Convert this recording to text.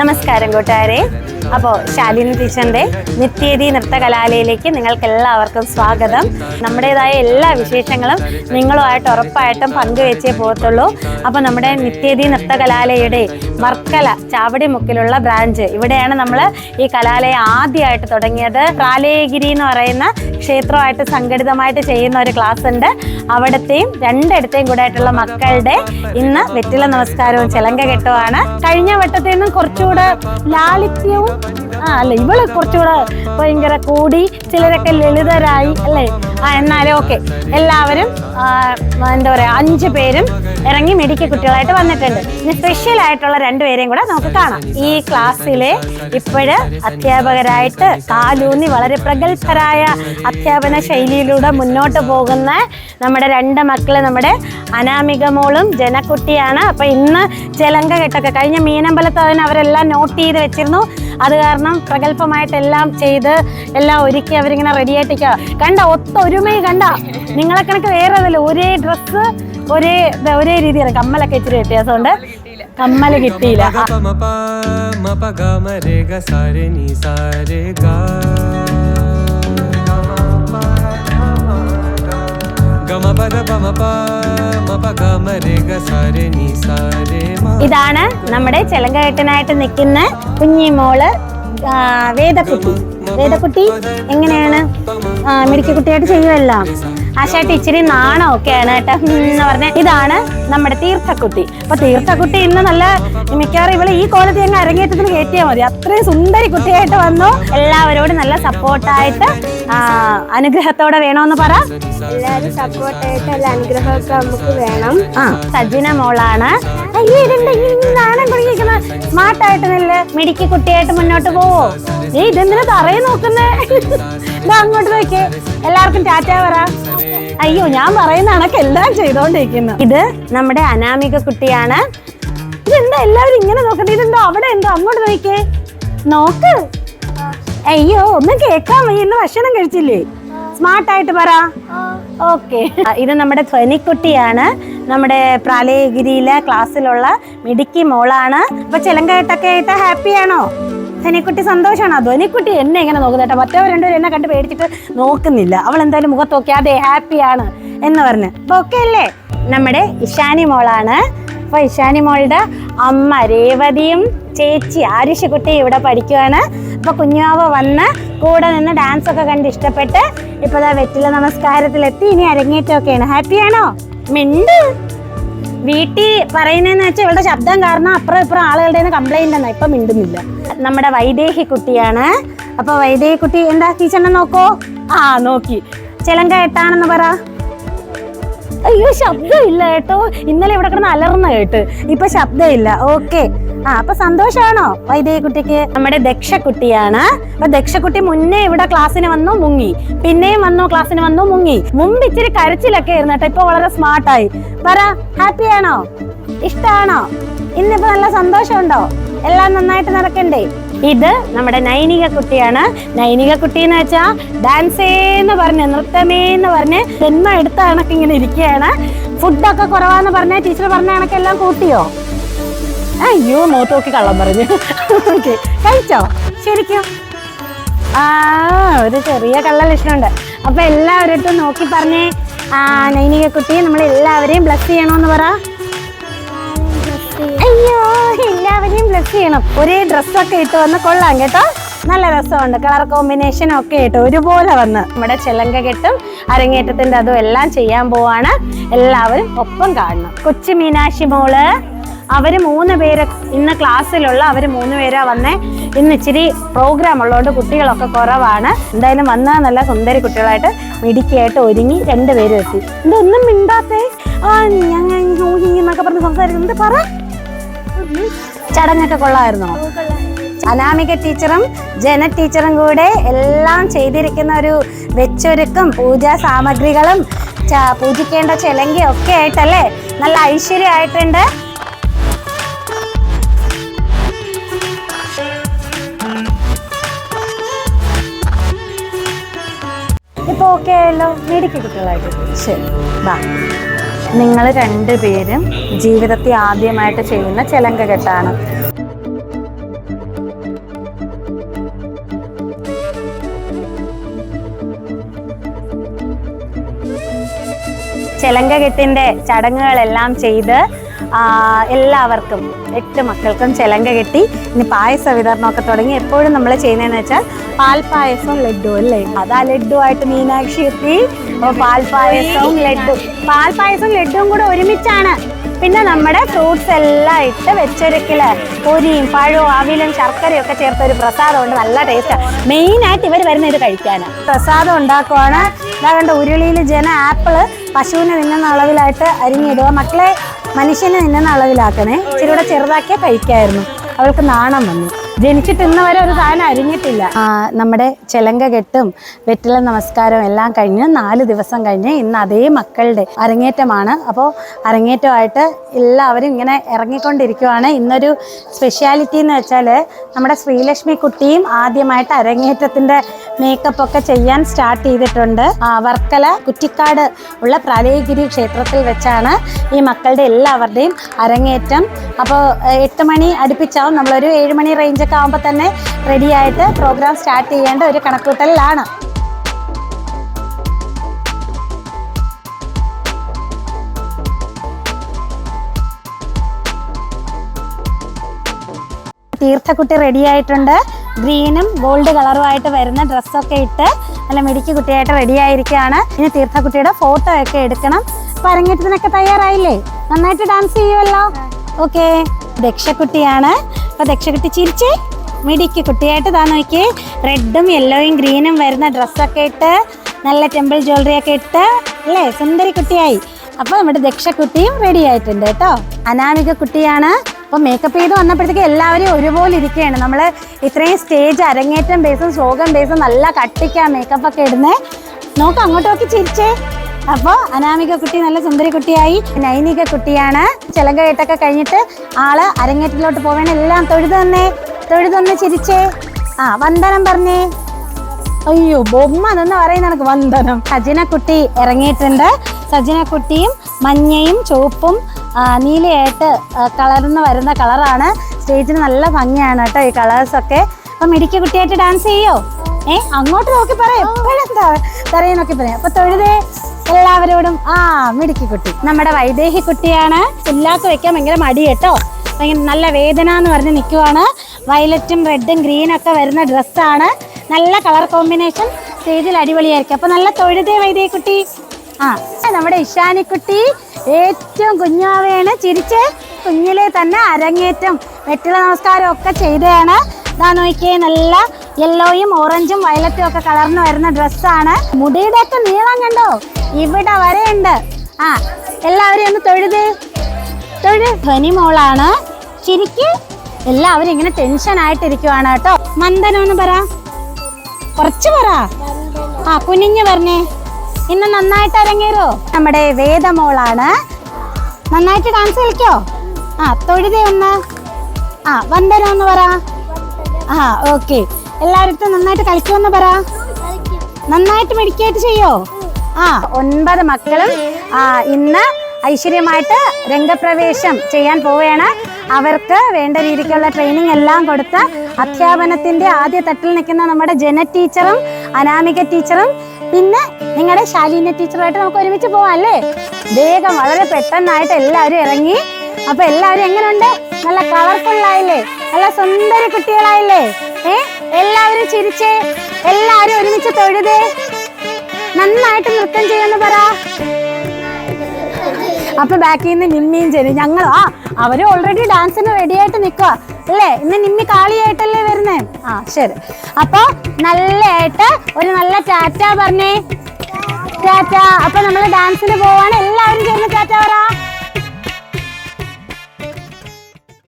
നമസ്കാരം കൂട്ടുകാരെ. അപ്പോൾ ശാലിനി ടീച്ചറിന്റെ നിത്യേതി നൃത്തകലാലയിലേക്ക് നിങ്ങൾക്ക് എല്ലാവർക്കും സ്വാഗതം. നമ്മുടേതായ എല്ലാ വിശേഷങ്ങളും നിങ്ങളുമായിട്ട് ഉറപ്പായിട്ടും പങ്കുവെച്ചേ പോകത്തുള്ളൂ. അപ്പോൾ നമ്മുടെ നിത്യേതി നൃത്തകലാലയുടെ വർക്കല ചാവടി ചാവടിമുക്കിലുള്ള ബ്രാഞ്ച് ഇവിടെയാണ് നമ്മൾ ഈ കലാലയം ആദ്യമായിട്ട് തുടങ്ങിയത്. പ്രാലയഗിരി എന്ന് പറയുന്ന ക്ഷേത്രമായിട്ട് സംഘടിതമായിട്ട് ചെയ്യുന്ന ഒരു ക്ലാസ് ഉണ്ട് അവിടത്തെയും രണ്ടിടത്തെയും കൂടെ ആയിട്ടുള്ള മക്കളുടെ ഇന്ന് വെറ്റില നമസ്കാരവും ചിലങ്ക കെട്ടുമാണ് കഴിഞ്ഞ വട്ടത്തിൽ നിന്നും കുറച്ചുകൂടെ ലാളിത്യവും ആ അല്ല ഇവൾ കുറച്ചുകൂടെ ഭയങ്കര കൂടി ചിലരൊക്കെ ലളിതരായി അല്ലേ? ആ എന്നാലും ഓക്കെ. എല്ലാവരും എന്താ പറയാ അഞ്ച് പേരും ഇറങ്ങി മിടുക്കി കുട്ടികളായിട്ട് വന്നിട്ടുണ്ട്. ഇനി സ്പെഷ്യൽ ആയിട്ടുള്ള രണ്ടുപേരെയും കൂടെ നമുക്ക് കാണാം. ഈ ക്ലാസ്സിലെ ഇപ്പോഴ് അധ്യാപകരായിട്ട് കാലൂന്നി വളരെ പ്രഗത്ഭരായ അധ്യാപന ശൈലിയിലൂടെ മുന്നോട്ട് പോകുന്ന നമ്മുടെ രണ്ട് മക്കൾ നമ്മുടെ അനാമിക മോളും ജനക്കുട്ടിയാണ് അപ്പൊ ഇന്ന് ചെലങ്ക കെട്ടൊക്കെ കഴിഞ്ഞ മീനമ്പലത്ത് അതിന് അവരെല്ലാം നോട്ട് ചെയ്ത് വെച്ചിരുന്നു. അത് കാരണം പ്രഗത്ഭമായിട്ടെല്ലാം ചെയ്ത് എല്ലാം ഒരുക്കി അവരിങ്ങനെ റെഡി ആയിട്ടിരിക്കുക കണ്ട ഒത്ത കണ്ട. നിങ്ങളെ കണക്ക് വേറെ അതല്ല ഒരേ ഡ്രസ്സ് ഒരേ ഒരേ രീതിയാണ് കമ്മലൊക്കെ ഇച്ചിരി വ്യത്യാസമുണ്ട്. കമ്മൽ കിട്ടിയില്ല. ഗമ പദ പമ ഇതാണ് നമ്മുടെ ചെലങ്കേട്ടനായിട്ട് നിൽക്കുന്ന കുഞ്ഞിമോൾ മോൾ വേദക്കുട്ടി. വേദക്കുട്ടി എങ്ങനെയാണ് ആ, മിടുക്കി കുട്ടിയായിട്ട് ചെയ്യുമല്ലോ ആശായിട്ട് ഇച്ചിരി നാണമൊക്കെയാണ് കേട്ടോ. എന്ന് പറഞ്ഞ ഇതാണ് നമ്മുടെ തീർത്ഥക്കുട്ടി. അപ്പൊ തീർത്ഥക്കുട്ടി ഇന്ന് നല്ല മിക്കവാറും ഇവൾ ഈ കോലത്തിൽ അങ്ങ് അരങ്ങേറ്റത്തിന് കയറ്റിയാൽ മതി. അത്രയും സുന്ദരി കുട്ടിയായിട്ട് വന്നു. എല്ലാവരോടും നല്ല സപ്പോർട്ടായിട്ട് അനുഗ്രഹത്തോടെ വേണമെന്ന് പറ. എല്ലാവരും സപ്പോർട്ടായിട്ട് എല്ലാ അനുഗ്രഹമൊക്കെ നമുക്ക് വേണം. ആ സജ്ജന മോളാണ്. നാണം കുടുങ്ങിയിരിക്കുന്ന സ്മാർട്ടായിട്ട് നല്ല മിടുക്കി കുട്ടിയായിട്ട് മുന്നോട്ട് പോവോ? ഏയ് ഇതെന്തിനാ തറയെ നോക്കുന്നേ? അങ്ങോട്ട് നോക്കിയേ. എല്ലാവർക്കും ടാറ്റ പറ. അയ്യോ ഞാൻ പറയുന്ന കണക്ക് എല്ലാം ചെയ്തോണ്ടിരിക്കുന്നു. ഇത് നമ്മുടെ അനാമിക കുട്ടിയാണ്. ഇതെന്താ എല്ലാവരും ഇങ്ങനെ നോക്കുന്നത്? ഇതെന്തോ അവിടെ എന്തോ? അങ്ങോട്ട് നോക്കേ നോക്ക്. അയ്യോ ഒന്നും കേക്കാൻ വയ്യ. ഇന്ന് ഭക്ഷണം കഴിച്ചില്ലേ? സ്മാർട്ടായിട്ട് പറ. ഓക്കെ. ഇത് നമ്മുടെ ധ്വനിക്കുട്ടിയാണ്. നമ്മുടെ പ്രാലയഗിരിയിലെ ക്ലാസ്സിലുള്ള മിടുക്കി മോളാണ്. അപ്പൊ ചിലങ്കായിട്ടൊക്കെ ആയിട്ട് ഹാപ്പിയാണോ ധ്വനിക്കുട്ടി ആ ധനിക്കുട്ടി എന്നെ ഇങ്ങനെ നോക്കുന്നേട്ടാ മറ്റവർ രണ്ടുപേരും എന്നെ കണ്ട് പേടിച്ചിട്ട് നോക്കുന്നില്ല. അവൾ എന്തായാലും മുഖത്ത് നോക്കി അതെ ഹാപ്പിയാണ് എന്ന് പറഞ്ഞ്. അപ്പൊ ഓക്കെ അല്ലേ? നമ്മുടെ ഇഷാനി മോളാണ്. അപ്പൊ ഇഷാനി മോളുടെ അമ്മ രേവതിയും ചേച്ചി ആരുഷക്കുട്ടി ഇവിടെ പഠിക്കുവാണ്. അപ്പൊ കുഞ്ഞാവ വന്ന് കൂടെ നിന്ന് ഡാൻസ് ഒക്കെ കണ്ട് ഇഷ്ടപ്പെട്ട് ഇപ്പൊ വെറ്റില നമസ്കാരത്തിലെത്തി. ഇനി അരങ്ങേറ്റമൊക്കെയാണ്. ഹാപ്പിയാണോ മിണ്ട്. വീട്ടിൽ പറയുന്നതെന്ന് വെച്ചാൽ ഇവളുടെ ശബ്ദം കാരണം അപ്പുറം ഇപ്പുറം ആളുകളുടെ കംപ്ലൈന്റ് എന്നാ ഇപ്പൊ മിണ്ടുന്നില്ല. നമ്മുടെ വൈദേഹി കുട്ടിയാണ്. അപ്പൊ വൈദേഹി കുട്ടി എന്താ ടീച്ചറിനെ നോക്കോ? ആ നോക്കി. ചിലങ്ക എട്ടാണെന്ന് പറ. അയ്യോ ശബ്ദമില്ല കേട്ടോ. ഇന്നലെ ഇവിടെ കിടന്ന് അലർന്ന കേട്ട്. ഇപ്പൊ ശബ്ദമില്ല. ഓക്കെ. ആ അപ്പൊ സന്തോഷമാണോ വൈദേഹി കുട്ടിക്ക്? നമ്മുടെ ദക്ഷക്കുട്ടിയാണ് അപ്പൊ ദക്ഷക്കുട്ടി മുന്നേ ഇവിടെ ക്ലാസ്സിന് വന്നു മുങ്ങി. പിന്നെയും വന്നു ക്ലാസ്സിന് വന്നു മുങ്ങി. മുമ്പ് ഇച്ചിരി കരച്ചിലൊക്കെ ആയിരുന്നു കേട്ടോ ഇപ്പൊ വളരെ സ്മാർട്ടായി. പറ ഹാപ്പിയാണോ? ഇഷ്ടാണോ? ഇന്നിപ്പോ നല്ല സന്തോഷമുണ്ടോ? എല്ലാം നന്നായിട്ട് നടക്കണ്ടേ? ഇത് നമ്മുടെ നൈനിക കുട്ടിയാണ്. നൈനിക കുട്ടി എന്ന് വെച്ചാ ഡാൻസേന്ന് പറഞ്ഞ് നൃത്തമേന്ന് പറഞ്ഞ് ജന്മ എടുത്ത കണക്ക് ഇങ്ങനെ ഇരിക്കുകയാണ്. ഫുഡൊക്കെ കുറവാന്ന് പറഞ്ഞ ടീച്ചർ പറഞ്ഞ കണക്കെല്ലാം കൂട്ടിയോ? അയ്യോ നോട്ട് നോക്കി കള്ളം പറഞ്ഞു. ഓക്കെ കഴിച്ചോ? ശരിക്കും? ആ ഒരു ചെറിയ കള്ള ലക്ഷണമുണ്ട്. അപ്പൊ എല്ലാവരും നോക്കി പറഞ്ഞേ. ആ നൈനിക കുട്ടി നമ്മൾ എല്ലാവരെയും ബ്ലസ് ചെയ്യണമെന്ന് പറ. അയ്യോ എല്ലാവരെയും ബ്ലസ് ചെയ്യണം ഒരേ ഡ്രസ്സൊക്കെ ഇട്ട് വന്ന് കൊള്ളാം കേട്ടോ നല്ല രസമുണ്ട് കളർ കോമ്പിനേഷൻ ഒക്കെ ഇട്ട് ഒരുപോലെ വന്ന് നമ്മുടെ ചെലങ്ക കെട്ടും അരങ്ങേറ്റത്തിന്റെ അതും എല്ലാം ചെയ്യാൻ പോവാണ് എല്ലാവരും ഒപ്പം കാണണം കൊച്ചു മീനാക്ഷി മോൾ അവർ മൂന്ന് പേര് ഇന്ന് ക്ലാസ്സിലുള്ള അവർ മൂന്ന് പേരാ വന്നേ ഇന്ന് ഇച്ചിരി പ്രോഗ്രാം ഉള്ളതുകൊണ്ട് കുട്ടികളൊക്കെ കുറവാണ് എന്തായാലും വന്ന നല്ല സുന്ദരി കുട്ടികളായിട്ട് മിടിക്കായിട്ട് ഒരുങ്ങി രണ്ടുപേരും എത്തി ഇതൊന്നും മിണ്ടാത്തേ ആ ഞങ്ങൾ എന്നൊക്കെ പറഞ്ഞ് സംസാരിക്കുന്നത് പറ ചടങ്ങൊക്കെ കൊള്ളായിരുന്നോ അനാമിക ടീച്ചറും ജന ടീച്ചറും കൂടെ എല്ലാം ചെയ്തിരിക്കുന്ന ഒരു വെച്ചൊരുക്കും പൂജാ സാമഗ്രികളും പൂജിക്കേണ്ട ചിലങ്കി ഒക്കെ ആയിട്ടല്ലേ? നല്ല ഐശ്വര്യമായിട്ടുണ്ട് ഇപ്പൊ ഓക്കെ ആയല്ലോ. മേടിക്കും കുട്ടികളായിട്ട്. ശരി ബാ. നിങ്ങൾ രണ്ടുപേരും ജീവിതത്തിൽ ആദ്യമായിട്ട് ചെയ്യുന്ന ചിലങ്ക കെട്ടാണ് ചിലങ്ക ചടങ്ങുകളെല്ലാം ചെയ്ത് എല്ലാവർക്കും എട്ട് മക്കൾക്കും ചിലങ്ക കെട്ടി. ഇനി പായസ വിതരണമൊക്കെ തുടങ്ങി. എപ്പോഴും നമ്മൾ ചെയ്യുന്നതെന്ന് വെച്ചാൽ പാൽപ്പായസവും ലഡ്ഡു അല്ലേ? അതാ ലഡ്ഡു ആയിട്ട് മീനാക്ഷി എത്തി. പാൽപ്പായസവും ലഡ്ഡു പാൽപ്പായസവും ലഡ്ഡുവും കൂടെ ഒരുമിച്ചാണ്. പിന്നെ നമ്മുടെ ഫ്രൂട്ട്സ് എല്ലാം ഇട്ട് വെച്ചൊരുക്കിൽ പൊരിയും പഴവും അവിലും ശർക്കരയും ഒക്കെ ചേർത്ത ഒരു പ്രസാദം ഉണ്ട്. നല്ല ടേസ്റ്റാണ് മെയിനായിട്ട് ഇവർ വരുന്ന ഇത് കഴിക്കാനാണ് പ്രസാദം ഉണ്ടാക്കുവാണ്. അതാ കണ്ട ഉരുളിയിൽ ജന ആപ്പിൾ പശുവിന് നിന്നുന്ന അളവിലായിട്ട് അരിഞ്ഞിടുക മക്കളെ മനുഷ്യന് തിന്നുന്ന അളവിലാക്കണേ ഇച്ചിരി കൂടെ ചെറുതാക്കിയാൽ കഴിക്കായിരുന്നു. അവൾക്ക് നാണം വന്നു. ജനിച്ചിട്ട് ഇന്ന് വരെ ഒരു സാധനം അരിഞ്ഞിട്ടില്ല. നമ്മുടെ ചെലങ്ക കെട്ടും വെറ്റില നമസ്കാരവും എല്ലാം കഴിഞ്ഞ് നാല് ദിവസം കഴിഞ്ഞ് ഇന്ന് അതേ മക്കളുടെ അരങ്ങേറ്റമാണ്. അപ്പോൾ അരങ്ങേറ്റമായിട്ട് എല്ലാവരും ഇങ്ങനെ ഇറങ്ങിക്കൊണ്ടിരിക്കുവാണ്. ഇന്നൊരു സ്പെഷ്യാലിറ്റി എന്ന് വെച്ചാൽ നമ്മുടെ ശ്രീലക്ഷ്മി കുട്ടിയും ആദ്യമായിട്ട് അരങ്ങേറ്റത്തിന്റെ മേക്കപ്പ് ഒക്കെ ചെയ്യാൻ സ്റ്റാർട്ട് ചെയ്തിട്ടുണ്ട്. വർക്കല കുറ്റിക്കാട് ഉള്ള പ്രാലേഗിരി ക്ഷേത്രത്തിൽ വെച്ചാണ് ഈ മക്കളുടെ എല്ലാവരുടെയും അരങ്ങേറ്റം. അപ്പോൾ എട്ട് മണി അടുപ്പിച്ചാവും. നമ്മളൊരു ഏഴ് മണി റേഞ്ചൊക്കെ ആകുമ്പോൾ തന്നെ റെഡി ആയിട്ട് പ്രോഗ്രാം സ്റ്റാർട്ട് ചെയ്യേണ്ട ഒരു കണക്കൂട്ടലിലാണ്. തീർത്ഥക്കുട്ടി റെഡി ആയിട്ടുണ്ട്. ഗ്രീനും ഗോൾഡ് കളറുമായിട്ട് വരുന്ന ഡ്രസ്സൊക്കെ ഇട്ട് നല്ല മിടുക്കി കുട്ടിയായിട്ട് റെഡി ആയിരിക്കുകയാണ്. ഇനി തീർത്ഥക്കുട്ടിയുടെ ഫോട്ടോ ഒക്കെ എടുക്കണം. അപ്പൊ അരങ്ങേറ്റത്തിനൊക്കെ തയ്യാറായില്ലേ? നന്നായിട്ട് ഡാൻസ് ചെയ്യുമല്ലോ ഓക്കെ. ദക്ഷക്കുട്ടിയാണ് അപ്പോൾ ദക്ഷക്കുട്ടി ചിരിച്ചേ. മിടിക്ക് കുട്ടിയായിട്ട് താ നോക്കിയേ. റെഡും യെല്ലോയും ഗ്രീനും വരുന്ന ഡ്രസ്സൊക്കെ ഇട്ട് നല്ല ടെമ്പിൾ ജ്വല്ലറി ഒക്കെ ഇട്ട് അല്ലേ? സുന്ദരി കുട്ടിയായി. അപ്പോൾ നമ്മുടെ ദക്ഷക്കുട്ടിയും റെഡി ആയിട്ടുണ്ട് കേട്ടോ. അനാമിക കുട്ടിയാണ്. അപ്പോൾ മേക്കപ്പ് ചെയ്ത് വന്നപ്പോഴത്തേക്ക് എല്ലാവരും ഒരുപോലെ ഇരിക്കുകയാണ്. നമ്മൾ ഇത്രയും സ്റ്റേജ് അരങ്ങേറ്റം ബേസും ശ്ലോകം ബേസും നല്ല കട്ടിക്കാ മേക്കപ്പ് ഒക്കെ ഇടുന്നേ. നോക്ക് അങ്ങോട്ട് നോക്കി ചിരിച്ചേ. അപ്പോൾ അനാമിക കുട്ടി നല്ല സുന്ദരി കുട്ടിയായി. നൈനിക കുട്ടിയാണ്. ചിലങ്ക കെട്ടൊക്കെ കഴിഞ്ഞിട്ട് ആൾ അരങ്ങേറ്റത്തിലോട്ട് പോവേണ്ട. എല്ലാം തൊഴുതു തന്നെ. തൊഴുതു തന്നെ ചിരിച്ചേ. ആ വന്ദനം പറഞ്ഞേ. അയ്യോ ബൊമ്മ എന്ന് പറയുന്ന വന്ദനം. വന്ദനം സജിനക്കുട്ടി ഇറങ്ങിയിട്ടുണ്ട്. സജിനക്കുട്ടിയും മഞ്ഞയും ചുവപ്പും നീലയായിട്ട് കളർന്ന് വരുന്ന കളറാണ്. സ്റ്റേജിന് നല്ല ഭംഗിയാണ് കേട്ടോ ഈ കളേഴ്സൊക്കെ അപ്പം മിടിക്ക് കുട്ടിയായിട്ട് ഡാൻസ് ചെയ്യോ? ഏ അങ്ങോട്ട് നോക്കി പറയാം. എപ്പോഴെന്താ? പറയാൻ നോക്കി പറയാം. അപ്പൊ തൊഴുതേ. എല്ലാവരോടും ആ മിടുക്കി കുട്ടി. നമ്മുടെ വൈദേഹി കുട്ടിയാണ്. പുല്ലാക്ക് വെക്കാൻ ഭയങ്കര മടി കേട്ടോ. നല്ല വേദന എന്ന് പറഞ്ഞ് നിൽക്കുവാണ് വയലറ്റും റെഡും ഗ്രീനും ഒക്കെ വരുന്ന ഡ്രസ്സാണ് നല്ല കളർ കോമ്പിനേഷൻ സ്റ്റേജിൽ അടിപൊളിയായിരിക്കും. അപ്പൊ നല്ല തൊഴുതേ വൈദേഹി കുട്ടി. ആ നമ്മുടെ ഇഷാനിക്കുട്ടി ഏറ്റവും കുഞ്ഞാവയാണ്. ചിരിച്ച് കുഞ്ഞിലെ തന്നെ അരങ്ങേറ്റം വെറ്റില നമസ്കാരം ഒക്കെ ചെയ്തതാണ്. ഇതാ നോക്കിയേ നല്ല യെല്ലോയും ഓറഞ്ചും വയലറ്റും ഒക്കെ കളർന്ന് വരുന്ന ഡ്രസ്സാണ് മുടിയുടെ ഒക്കെ നീളം കണ്ടോ? ഇവിടെ വരെയുണ്ട്. ആ എല്ലാവരും ഒന്ന് തൊഴുത്. തൊഴു. ധ്വനി മോളാണ്. ചിരിക്ക്. എല്ലാവരും ഇങ്ങനെ ടെൻഷൻ ആയിട്ടിരിക്കുവാണ് കേട്ടോ. മന്ദനൊന്ന് പറ. കുറച്ച് പറ. ആ കുനിഞ്ഞു പറഞ്ഞേ. ഇന്ന് നന്നായിട്ട് അരങ്ങേറോ? നമ്മുടെ വേദമോളാണ്. നന്നായിട്ട് ഡാൻസ് കളിക്കോ? ആ തൊഴുതേ ഒന്ന്. ആ വന്ദനം എന്ന് പറ. ആ ഓക്കെ എല്ലാവരും നന്നായിട്ട് കളിക്കുമെന്ന് പറ. നന്നായിട്ട് മെഡിക്കേറ്റ് ചെയ്യോ? ആ ഒൻപത് മക്കളും ഇന്ന് ഐശ്വര്യമായിട്ട് രംഗപ്രവേശം ചെയ്യാൻ പോവുകയാണ്. അവർക്ക് വേണ്ട രീതിക്കുള്ള ട്രെയിനിങ് എല്ലാം കൊടുത്ത് അധ്യാപനത്തിന്റെ ആദ്യ തട്ടിൽ നിൽക്കുന്ന നമ്മുടെ ജന ടീച്ചറും അനാമിക ടീച്ചറും പിന്നെ നിങ്ങളുടെ ശാലീന ടീച്ചറുമായിട്ട് നമുക്ക് ഒരുമിച്ച് പോവാം അല്ലേ? വേഗം വളരെ പെട്ടെന്നായിട്ട് എല്ലാവരും ഇറങ്ങി. അപ്പൊ എല്ലാവരും എങ്ങനെയുണ്ട് നല്ല കളർഫുൾ ആയില്ലേ? നല്ല സുന്ദര കുട്ടികളായില്ലേ? ഏ? എല്ലാവരും ചിരിച്ചേ. എല്ലാവരും ഒരുമിച്ച് തൊഴുതേ. നന്നായിട്ട് നൃത്തം ചെയ്യുന്ന പറ. അപ്പൊ ബാക്കിൽ നിന്ന് നിമ്മിയും ചെരി ഞങ്ങളോ ആ അവർ ഓൾറെഡി ഡാൻസിന് റെഡി ആയിട്ട് നിൽക്കുക അല്ലേ? ഇന്ന് നിമ്മി കാളിയായിട്ടല്ലേ വരുന്നേ? ആ ശരി. അപ്പൊ നല്ലതായിട്ട് ഒരു നല്ല ടാറ്റ പറഞ്ഞേ. ടാറ്റ. അപ്പൊ നമ്മൾ ഡാൻസിന് പോവാണ്. എല്ലാവരും ചേർന്ന് ടാറ്റ പറ.